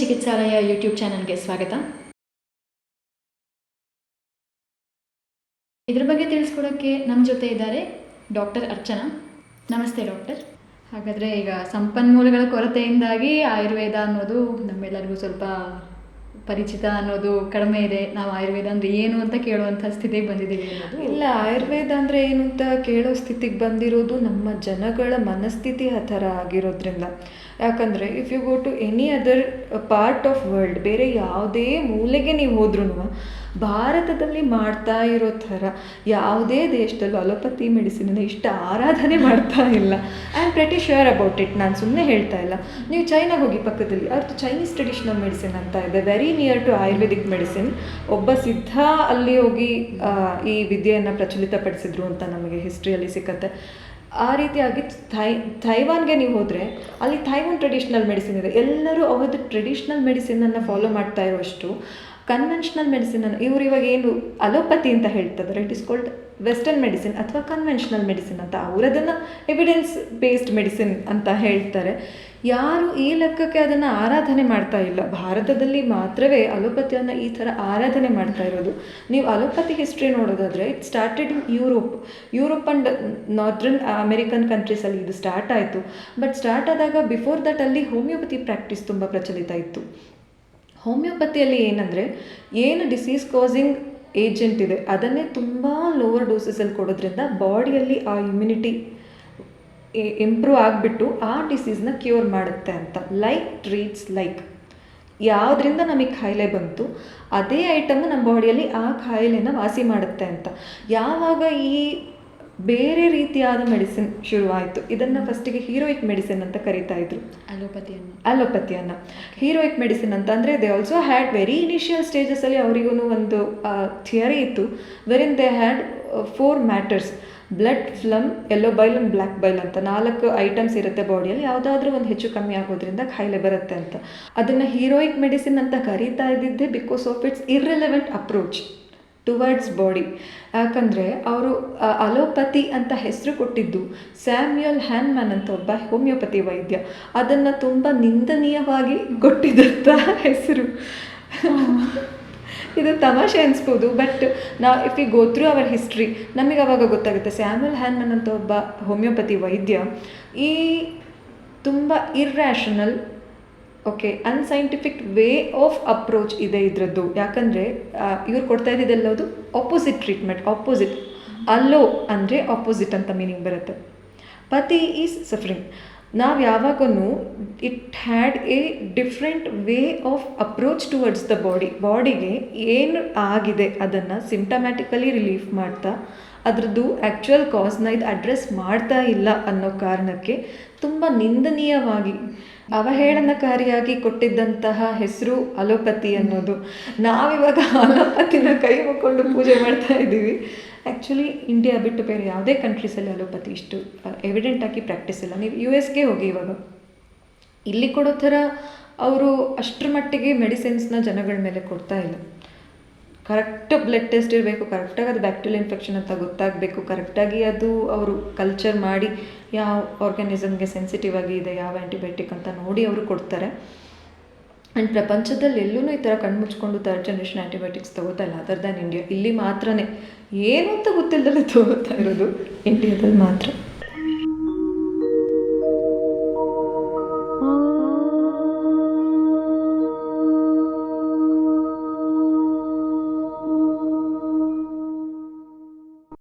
ಚಿಕಿತ್ಸಾಲಯ YouTube ಚಾನಲ್ಗೆ ಸ್ವಾಗತ. ಇದ್ರ ಬಗ್ಗೆ ತಿಳಿಸ್ಕೊಡೋಕ್ಕೆ ನಮ್ಮ ಜೊತೆ ಇದ್ದಾರೆ ಡಾಕ್ಟರ್ ಅರ್ಚನಾ. ನಮಸ್ತೆ ಡಾಕ್ಟರ್. ಹಾಗಾದರೆ ಈಗ ಸಂಪನ್ಮೂಲಗಳ ಕೊರತೆಯಿಂದಾಗಿ ಆಯುರ್ವೇದ ಅನ್ನೋದು ನಮ್ಮೆಲ್ಲರಿಗೂ ಸ್ವಲ್ಪ ಪರಿಚಿತ ಅನ್ನೋದು ಕಡಿಮೆ ಇದೆ. ನಾವು ಆಯುರ್ವೇದ ಅಂದರೆ ಏನು ಅಂತ ಕೇಳುವಂಥ ಸ್ಥಿತಿಗೆ ಬಂದಿದ್ದೀವಿ ಇಲ್ಲ, ಆಯುರ್ವೇದ ಅಂದರೆ ಏನು ಅಂತ ಕೇಳೋ ಸ್ಥಿತಿಗೆ ಬಂದಿರೋದು ನಮ್ಮ ಜನಗಳ ಮನಸ್ಥಿತಿ ಆ ಥರ ಆಗಿರೋದ್ರಿಂದ. ಯಾಕಂದರೆ if you go to any other part of world ಬೇರೆ ಯಾವುದೇ ಮೂಲೆಗೆ ನೀವು ಹೋದ್ರೂ ಭಾರತದಲ್ಲಿ ಮಾಡ್ತಾ ಇರೋ ಥರ ಯಾವುದೇ ದೇಶದಲ್ಲೂ ಅಲೋಪತಿ ಮೆಡಿಸಿನನ್ನು ಇಷ್ಟು ಆರಾಧನೆ ಮಾಡ್ತಾ ಇಲ್ಲ. I am pretty sure about it ನಾನು ಸುಮ್ಮನೆ ಹೇಳ್ತಾ ಇಲ್ಲ. ನೀವು ಚೈನಾಗೆ ಹೋಗಿ ಪಕ್ಕದಲ್ಲಿ ಅದು ಚೈನೀಸ್ ಟ್ರೆಡಿಷ್ನಲ್ ಮೆಡಿಸಿನ್ ಅಂತ ಇದೆ. Very near to Ayurvedic medicine ಒಬ್ಬ ಸಿದ್ಧ ಅಲ್ಲಿ ಹೋಗಿ ಈ ವಿದ್ಯೆಯನ್ನು ಪ್ರಚಲಿತಪಡಿಸಿದ್ರು ಅಂತ ನಮಗೆ ಹಿಸ್ಟ್ರಿಯಲ್ಲಿ ಸಿಕ್ಕತ್ತೆ. ಆ ರೀತಿಯಾಗಿ ಥೈ, ಥೈವಾನ್ಗೆ ನೀವು ಹೋದರೆ ಅಲ್ಲಿ ಥೈವಾನ್ ಟ್ರೆಡಿಷ್ನಲ್ ಮೆಡಿಸಿನ್ ಇದೆ. ಎಲ್ಲರೂ ಅವ್ರದ್ದು ಟ್ರೆಡಿಷ್ನಲ್ ಮೆಡಿಸಿನನ್ನು ಫಾಲೋ ಮಾಡ್ತಾ ಇರುವಷ್ಟು ಕನ್ವೆನ್ಷನಲ್ ಮೆಡಿಸಿನನ್ನು ಇವರು ಇವಾಗ ಏನು ಅಲೋಪತಿ ಅಂತ ಹೇಳ್ತಿದ್ದಾರೆ it is called western medicine ಅಥವಾ ಕನ್ವೆನ್ಷನಲ್ ಮೆಡಿಸಿನ್ ಅಂತ, ಅವರದನ್ನು ಎವಿಡೆನ್ಸ್ ಬೇಸ್ಡ್ ಮೆಡಿಸಿನ್ ಅಂತ ಹೇಳ್ತಾರೆ. ಯಾರು ಈ ಲೆಕ್ಕಕ್ಕೆ ಅದನ್ನು ಆರಾಧನೆ ಮಾಡ್ತಾ ಇಲ್ಲ, ಭಾರತದಲ್ಲಿ ಮಾತ್ರವೇ ಅಲೋಪತಿಯನ್ನು ಈ ಥರ ಆರಾಧನೆ ಮಾಡ್ತಾ ಇರೋದು. ನೀವು ಅಲೋಪತಿ ಹಿಸ್ಟ್ರಿ ನೋಡೋದಾದರೆ it started in Europe Europe and northern American ಕಂಟ್ರೀಸಲ್ಲಿ ಇದು ಸ್ಟಾರ್ಟ್ ಆಯಿತು. ಬಟ್ ಸ್ಟಾರ್ಟ್ ಆದಾಗ ಬಿಫೋರ್ ದಟ್ ಅಲ್ಲಿ ಹೋಮಿಯೋಪತಿ ಪ್ರಾಕ್ಟೀಸ್ ತುಂಬ ಪ್ರಚಲಿತ ಇತ್ತು. ಹೋಮಿಯೋಪತಿಯಲ್ಲಿ ಏನಂದರೆ, ಏನು ಡಿಸೀಸ್ ಕಾಸಿಂಗ್ ಏಜೆಂಟ್ ಇದೆ. ಅದನ್ನೇ ತುಂಬ ಲೋವರ್ ಡೋಸಸಲ್ಲಿ ಕೊಡೋದ್ರಿಂದ ಬಾಡಿಯಲ್ಲಿ ಆ ಇಮ್ಯುನಿಟಿ ಇಂಪ್ರೂವ್ ಆಗಿಬಿಟ್ಟು ಆ ಡಿಸೀಸ್ನ ಕ್ಯೂರ್ ಮಾಡುತ್ತೆ ಅಂತ. ಲೈಕ್ ಟ್ರೀಟ್ಸ್ ಲೈಕ್ ಯಾವುದರಿಂದ ನಮಗೆ ಖಾಯಿಲೆ ಬಂತು, ಅದೇ ಐಟಮ್ ನಮ್ಮ ಬಾಡಿಯಲ್ಲಿ ಆ ಖಾಯಿಲೆನ ವಾಸಿ ಮಾಡುತ್ತೆ ಅಂತ. ಯಾವಾಗ ಈ ಬೇರೆ ರೀತಿಯಾದ ಮೆಡಿಸಿನ್ ಶುರುವಾಯಿತು. ಇದನ್ನು ಫಸ್ಟಿಗೆ ಹೀರೋಯಿಕ್ ಮೆಡಿಸಿನ್ ಅಂತ ಕರಿತಾ ಇದ್ರು. ಅಲೋಪತಿಯನ್ನು. ಅಲೋಪತಿಯನ್ನು. ಹೀರೋಯಿಕ್ ಮೆಡಿಸಿನ್ ಅಂತ ಅಂದರೆ they also had very initial ಸ್ಟೇಜಸಲ್ಲಿ ಅವರಿಗೂ ಒಂದು ಥಿಯರಿ ಇತ್ತು. Wherein they had four matters blood phlegm yellow bile and black bile ಅಂತ. ನಾಲ್ಕು ಐಟಮ್ಸ್ ಇರುತ್ತೆ ಬಾಡಿಯಲ್ಲಿ ಯಾವುದಾದ್ರೂ ಒಂದು ಹೆಚ್ಚು ಕಮ್ಮಿ ಆಗೋದ್ರಿಂದ ಖಾಯಿಲೆ ಬರುತ್ತೆ ಅಂತ. ಅದನ್ನು ಹೀರೋಯಿಕ್ ಮೆಡಿಸಿನ್ ಅಂತ ಕರೀತಾ ಇದ್ದಿದ್ದೆ because of its irrelevant approach towards body ಯಾಕಂದರೆ ಅವರು ಅಲೋಪತಿ ಅಂತ ಹೆಸರು ಕೊಟ್ಟಿದ್ದು ಸ್ಯಾಮ್ಯುಯಲ್ ಹ್ಯಾನ್ಮ್ಯಾನ್ ಅಂತ ಒಬ್ಬ ಹೋಮಿಯೋಪತಿ ವೈದ್ಯ. ಅದನ್ನು ತುಂಬ ನಿಂದನೀಯವಾಗಿ ಕೊಟ್ಟಿದ್ದಂಥ ಹೆಸರು. ಇದು ತಮಾಷೆ ಅನಿಸ್ಬೋದು ಬಟ್ ನಾ if you go through our history ನಮಗೆ ಅವಾಗ ಗೊತ್ತಾಗುತ್ತೆ ಸ್ಯಾಮ್ಯುಯಲ್ ಹ್ಯಾನ್ಮನ್ ಅಂತ ಒಬ್ಬ ಹೋಮಿಯೋಪತಿ ವೈದ್ಯ ಈ ತುಂಬ irrational okay unscientific way of approach ಇದೆ ಇದರದ್ದು. ಯಾಕಂದರೆ ಇವ್ರು ಕೊಡ್ತಾ ಇದ್ದಿದ್ದೆಲ್ಲದು ಆಪೋಸಿಟ್ ಟ್ರೀಟ್ಮೆಂಟ್ ಆಪೋಸಿಟ್ ಅಲ್ಲೋ ಅಂದರೆ ಆಪೋಸಿಟ್ ಅಂತ ಮೀನಿಂಗ್ ಬರುತ್ತೆ. ಪತಿ ಈಸ್ ಸಫರಿಂಗ್ ನಾವು ಯಾವಾಗೂ it had a different way of approach towards the body ಬಾಡಿಗೆ ಏನು ಆಗಿದೆ ಅದನ್ನು ಸಿಂಟಮ್ಯಾಟಿಕಲಿ ರಿಲೀಫ್ ಮಾಡ್ತಾ, ಅದರದ್ದು ಆ್ಯಕ್ಚುಯಲ್ ಕಾಸ್ನ ಇದು ಅಡ್ರೆಸ್ ಮಾಡ್ತಾ ಇಲ್ಲ ಅನ್ನೋ ಕಾರಣಕ್ಕೆ ತುಂಬ ನಿಂದನೀಯವಾಗಿ ಅವಹೇಳನಕಾರಿಯಾಗಿ ಕೊಟ್ಟಿದ್ದಂತಹ ಹೆಸರು ಅಲೋಪತಿ ಅನ್ನೋದು. ನಾವಿವಾಗ ಅಲೋಪತಿನ ಕೈ ಮುಕ್ಕೊಂಡು ಪೂಜೆ ಮಾಡ್ತಾ ಇದ್ದೀವಿ. ಆ್ಯಕ್ಚುಲಿ ಇಂಡಿಯಾ ಬಿಟ್ಟು ಬೇರೆ ಯಾವುದೇ ಕಂಟ್ರೀಸಲ್ಲಿ ಅಲೋಪತಿ ಇಷ್ಟು ಎವಿಡೆಂಟ್ ಆಗಿ ಪ್ರಾಕ್ಟೀಸ್ ಇಲ್ಲ. ನೀವು ಯು ಎಸ್ಗೆ ಹೋಗಿ ಇವಾಗ. ಇಲ್ಲಿ ಕೊಡೋ ಥರ ಅವರು ಅಷ್ಟರ ಮಟ್ಟಿಗೆ ಮೆಡಿಸಿನ್ಸ್ನ ಜನಗಳ ಮೇಲೆ ಕೊಡ್ತಾ ಇಲ್ಲ. ಕರೆಕ್ಟ್ ಬ್ಲಡ್ ಟೆಸ್ಟ್ ಇರಬೇಕು ಕರೆಕ್ಟಾಗಿ ಅದು ಬ್ಯಾಕ್ಟೀರಿಯಲ್ ಇನ್ಫೆಕ್ಷನ್ ಅಂತ ಗೊತ್ತಾಗಬೇಕು ಕರೆಕ್ಟಾಗಿ ಅದು ಅವರು ಕಲ್ಚರ್ ಮಾಡಿ ಯಾವ ಆರ್ಗ್ಯಾನಿಸಮ್ಗೆ ಸೆನ್ಸಿಟಿವ್ ಆಗಿ ಇದೆ, ಯಾವ ಆ್ಯಂಟಿಬಯೋಟಿಕ್ ಅಂತ ನೋಡಿ ಅವರು ಕೊಡ್ತಾರೆ. ಆ್ಯಂಡ್ ಪ್ರಪಂಚದಲ್ಲಿ ಎಲ್ಲೂ ಈ ಥರ ಕಣ್ಮುಚ್ಕೊಂಡು ಥರ್ಡ್ ಜನ್ರೇಷನ್ ಆ್ಯಂಟಿಬಯೋಟಿಕ್ಸ್ ತಗೋತಾ ಇಲ್ಲ ಅದರ್ ದ್ಯಾನ್ ಇಂಡಿಯಾ ಇಲ್ಲಿ ಮಾತ್ರನೇ. ಏನು ಅಂತ ಗೊತ್ತಿಲ್ಲದಲ್ಲೇ ತಗೋತಾ ಇರೋದು ಇಂಡಿಯಾದಲ್ಲಿ ಮಾತ್ರ.